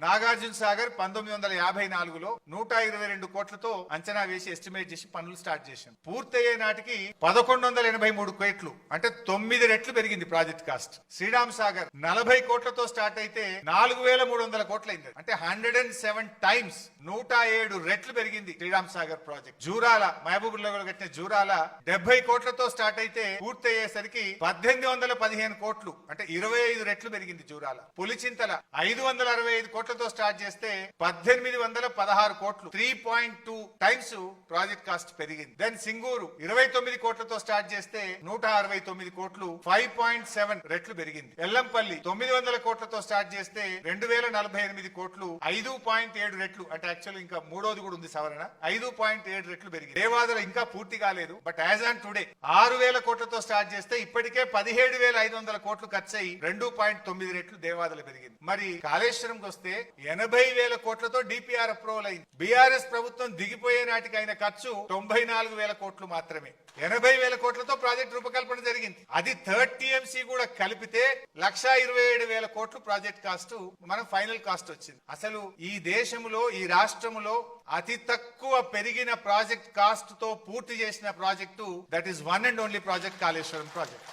నాగార్జున సాగర్ పంతొమ్మిది వందల యాభై నాలుగులో నూట ఇరవై రెండు కోట్లతో అంచనా వేసి ఎస్టిమేట్ చేసి పనులు స్టార్ట్ చేశాం పూర్తయ్యే నాటికి పదకొండు వందల ఎనభై మూడు కోట్లు అంటే తొమ్మిది రెట్లు పెరిగింది ప్రాజెక్ట్ కాస్ట్. శ్రీరామ్ సాగర్ నలభై కోట్లతో స్టార్ట్ అయితే నాలుగు వేల మూడు వందల కోట్లయింది అంటే హండ్రెడ్ అండ్ సెవెన్ టైమ్స్ నూట ఏడు రెట్లు పెరిగింది శ్రీరామ్ సాగర్ ప్రాజెక్ట్. జూరాల మహబూబ్ నగర్ కట్టిన జూరాల డెబ్బై కోట్లతో స్టార్ట్ అయితే పూర్తయ్యేసరికి పద్దెనిమిది వందల పదిహేను కోట్లు అంటే ఇరవై ఐదు రెట్లు పెరిగింది జూరాల. పులిచింతల ఐదు వందల అరవై ఐదు కోట్లతో స్టార్ట్ చేస్తే పద్దెనిమిది వందల పదహారు కోట్లు three point two times project cost పెరిగింది. దెన్ సింగూరు ఇరవై తొమ్మిది కోట్లతో స్టార్ట్ చేస్తే నూట అరవై తొమ్మిది కోట్లు ఫైవ్ పాయింట్ సెవెన్ రెట్లు పెరిగింది. ఎల్లంపల్లి తొమ్మిది వందల కోట్లతో స్టార్ట్ చేస్తే రెండు వేల నలభై ఎనిమిది కోట్లు ఐదు పాయింట్ ఏడు రెట్లు. అంటే యాక్చువల్ ఇంకా మూడోది కూడా ఉంది సవరణ. ఐదు పాయింట్ ఏడు రెట్లు పెరిగింది. దేవాదుల ఇంకా పూర్తి కాలేదు బట్ యాజ్ ఆన్ టుడే ఆరు వేల కోట్లతో స్టార్ట్ చేస్తే ఇప్పటికే పదిహేడు వేల ఐదు వందల కోట్లు ఖర్చు అయ్యి రెండు పాయింట్ తొమ్మిది రెట్లు దేవాదల పెరిగింది. మరి కాళేశ్వరంకి వస్తే ఎనభై వేల కోట్లతో డిపిఆర్ అప్రూవల్ అయింది. బీఆర్ఎస్ ప్రభుత్వం దిగిపోయే నాటికి అయిన ఖర్చు తొంభై నాలుగు వేల కోట్లు మాత్రమే. ఎనభై వేల కోట్లతో ప్రాజెక్ట్ రూపకల్పన జరిగింది. అది థర్డ్ టీఎంసీ కూడా కలిపితే లక్ష ఇరవై ఏడు వేల కోట్లు ప్రాజెక్ట్ కాస్ట్ మనం ఫైనల్ కాస్ట్ వచ్చింది. అసలు ఈ దేశంలో ఈ రాష్ట్రంలో అతి తక్కువ పెరిగిన ప్రాజెక్ట్ కాస్ట్తో పూర్తి చేసిన project that is one and only project Kaleshwaram project.